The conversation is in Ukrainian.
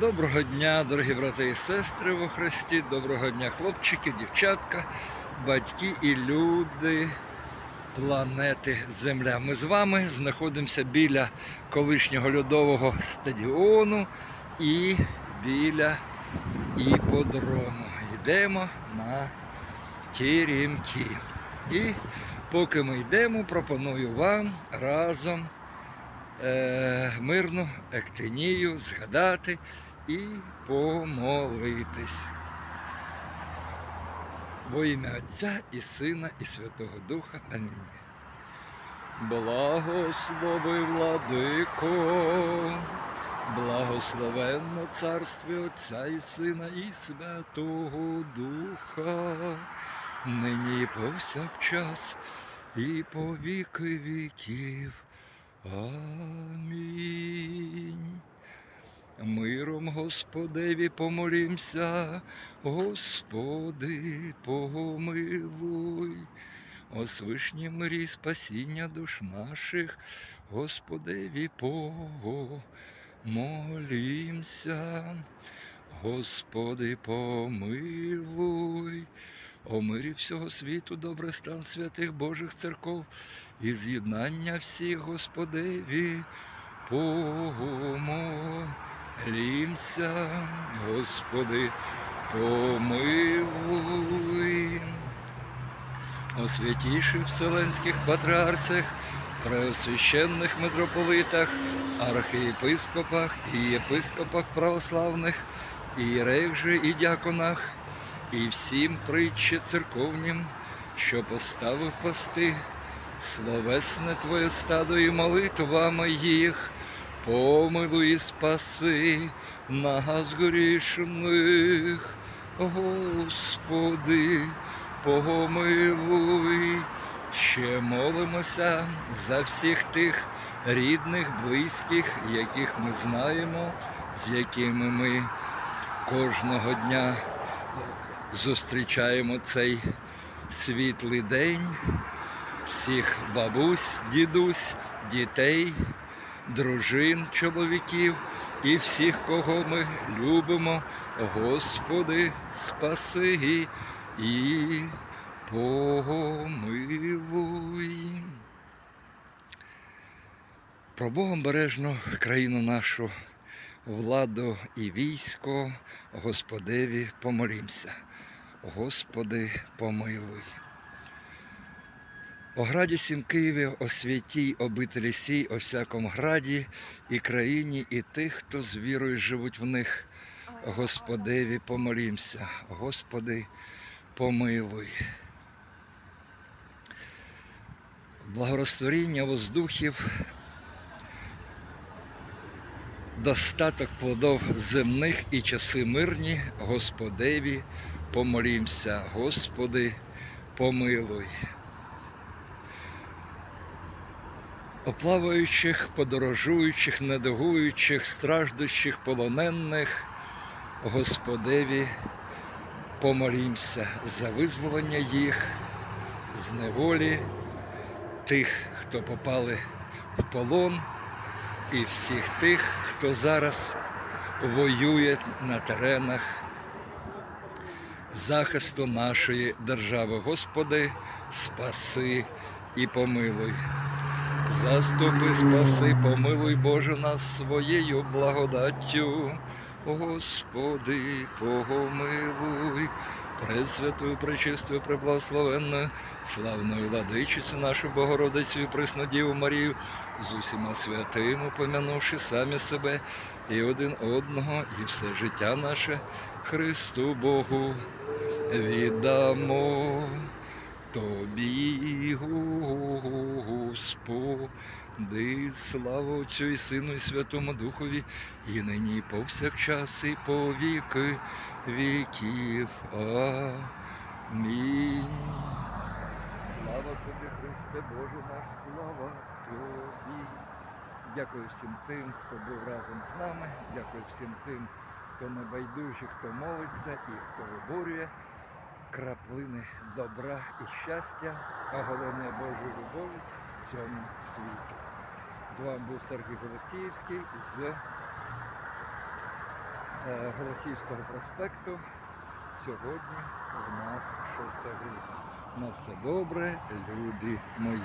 Доброго дня, дорогі брати і сестри во Христі, доброго дня, хлопчики, дівчатка, батьки і люди планети Земля. Ми з вами знаходимося біля колишнього льодового стадіону і біля іподрому. Йдемо на Теремки. І поки ми йдемо, пропоную вам разом е, мирну ектинію згадати і помолитись. Во ім'я Отця і Сина, і Святого Духа. Амінь. Благослови владико, благословенно царстві Отця і Сина, і Святого Духа, нині і повсякчас, і по віки віків. Амінь. Господеві помолімся, Господи, помилуй. О свишнім мирі спасіння душ наших, Господеві помолімся. Господи, помилуй. О мирі всього світу, добрий стан святих Божих церков і з'єднання всіх Господеві помолімся, Господи, помилуй. О святіших вселенських патріарсах, преосвященних митрополитах, архієпископах і єпископах православних, ієреях же і дяконах, і всім притче церковнім, що поставив пости, словесне Твоє стадо і молитвами їх, помилуй і спаси нас грішних, Господи, помилуй. Ще молимося за всіх тих рідних, близьких, яких ми знаємо, з якими ми кожного дня зустрічаємо цей світлий день, всіх бабусь, дідусь, дітей, дружин, чоловіків і всіх, кого ми любимо, Господи, спаси і помилуй. Про Богом бережну країну нашу, владу і військо, Господеві помолімся. Господи, помилуй. О граді сім Києві, о святій обителі сій, о всякому граді і країні, і тих, хто з вірою живуть в них. Господеві помолімся. Господи, помилуй. Благорозтворіння воздухів, достаток плодов земних і часи мирні, Господеві помолімся. Господи, помилуй. Оплаваючих, подорожуючих, недогуючих, страждущих, полонених, Господеві помолімся за визволення їх з неволі, тих, хто попали в полон, і всіх тих, хто зараз воює на теренах захисту нашої держави. Господи, спаси і помилуй. Заступи, спаси, помилуй Боже нас своєю благодаттю. Господи, помилуй, Пресвятою, пречистою, преблагословенною, славною владичицю нашу Богородицю і Преснодіву Марію, з усіма святими, помянувши самі себе і один одного, і все життя наше Христу Богу віддамо. Тобі, Господи, слава Отцю і Сину, і Святому Духові, і нині, і повсякчас, і по віки віків. Амінь. Слава тобі, Христе Боже наш, слава тобі. Дякую всім тим, хто був разом з нами. Дякую всім тим, хто не байдужий, хто молиться і хто виборює краплини добра і щастя, а головне Божої любові цьому світі. З вами був Сергій Голосіївський з е, Голосіївського проспекту. Сьогодні у нас 6 грудня. На все добре, люди мої.